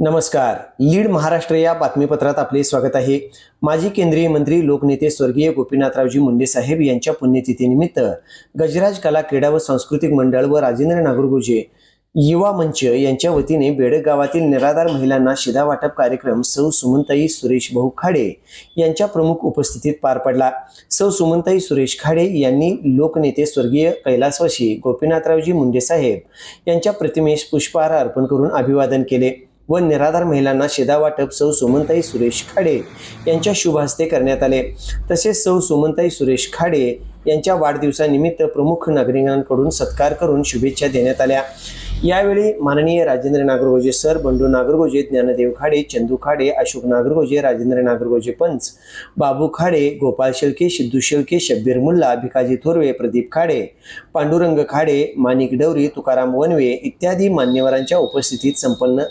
नमस्कार. लीड महाराष्ट्र या बातमीपत्रात आपले स्वागत आहे. माजी केंद्रीय मंत्री लोकनेते स्वर्गीय गोपीनाथरावजी मुंडे साहेब यांच्या पुण्यतिथीनिमित्त गजराज कला क्रीडा व सांस्कृतिक मंडळ व राजेंद्र नागरगोजे युवा मंच यांच्या वतीने बेडक गावातील निराधार महिलांना शिधा वाटप कार्यक्रम सौ सुमनताई सुरेश भाऊ खाडे यांच्या प्रमुख उपस्थितीत पार पडला. सौ सुमनताई सुरेश खाडे यांनी लोकनेते स्वर्गीय कैलासवासी गोपीनाथरावजी मुंडे साहेब यांच्या प्रतिमेस पुष्पहार अर्पण करून अभिवादन केले. व निराधार महिलांना शिधा वाटप सौ सुमनताई सुरेश खाडे यांच्या शुभ हस्ते करण्यात आले. तसेच सौ सुमनताई सुरेश खाडे यांच्या वाढदिवसानिमित्त प्रमुख नागरिकांकडून सत्कार करून शुभेच्छा देण्यात आल्या. यावेळी माननीय राजेंद्र नागरगोजे सर बंडू नागरगोजे ज्ञानदेव खाडे चंदू खाडे अशोक नागरगोजे राजेंद्र नागरगोजे पंच बाबू खाडे गोपाळ शेळके सिद्धू शेळके शब्बीर मुल्ला भिकाजी थोरवे प्रदीप खाडे पांडुरंग खाडे माणिक डवरी तुकाराम वनवे इत्यादी मान्यवरांच्या उपस्थितीत संपन्न